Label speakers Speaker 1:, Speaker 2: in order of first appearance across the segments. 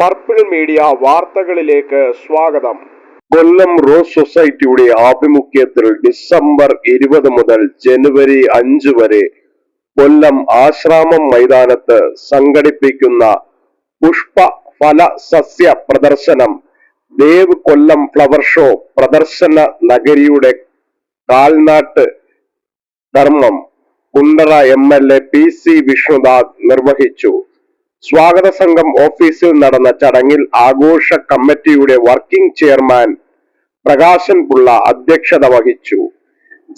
Speaker 1: Purple media വാർത്തകളിലേക്ക് സ്വാഗതം. കൊല്ലം rose സൊസൈറ്റിയുടെ ആഭിമുഖ്യത്തിൽ ഡിസംബർ ഇരുപത് മുതൽ ജനുവരി അഞ്ച് വരെ കൊല്ലം ആശ്രാമം മൈതാനത്ത് സംഘടിപ്പിക്കുന്ന പുഷ്പ ഫല സസ്യ പ്രദർശനം ദേവ് കൊല്ലം ഫ്ലവർ ഷോ പ്രദർശന നഗരിയുടെ കാൽനാട്ട് ധർമ്മം. Kundara M L A P C Vishnudas നിർവഹിച്ചു. സ്വാഗത സംഘം ഓഫീസിൽ നടന്ന ചടങ്ങിൽ ആഘോഷ കമ്മിറ്റിയുടെ വർക്കിംഗ് ചെയർമാൻ പ്രകാശൻ പിള്ള അധ്യക്ഷത വഹിച്ചു.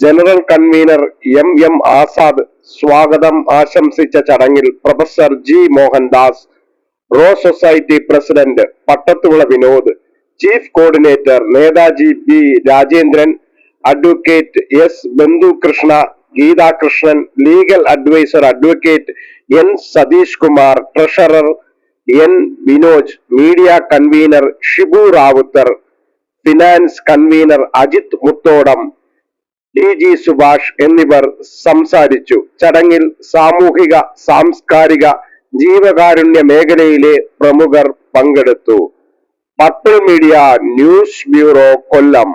Speaker 1: General convener M M Azad സ്വാഗതം ആശംസിച്ച ചടങ്ങിൽ പ്രൊഫസർ ജി മോഹൻദാസ് റോ society president പട്ടത്തുള്ള Vinod chief coordinator Netaji B Rajendran advocate S Bandhukrishna Geethakrishnan legal adviser advocate N Satheesh Kumar treasurer N Vinoj media convener Shibu Ravuthar finance convener Ajith Muthodam D G Subhash എന്നിവർ സംസാരിച്ചു. ചടങ്ങിൽ സാമൂഹിക സാംസ്കാരിക ജീവകാരുണ്യ മേഖലയിലെ പ്രമുഖർ പങ്കെടുത്തു. Purple media news bureau Kollam.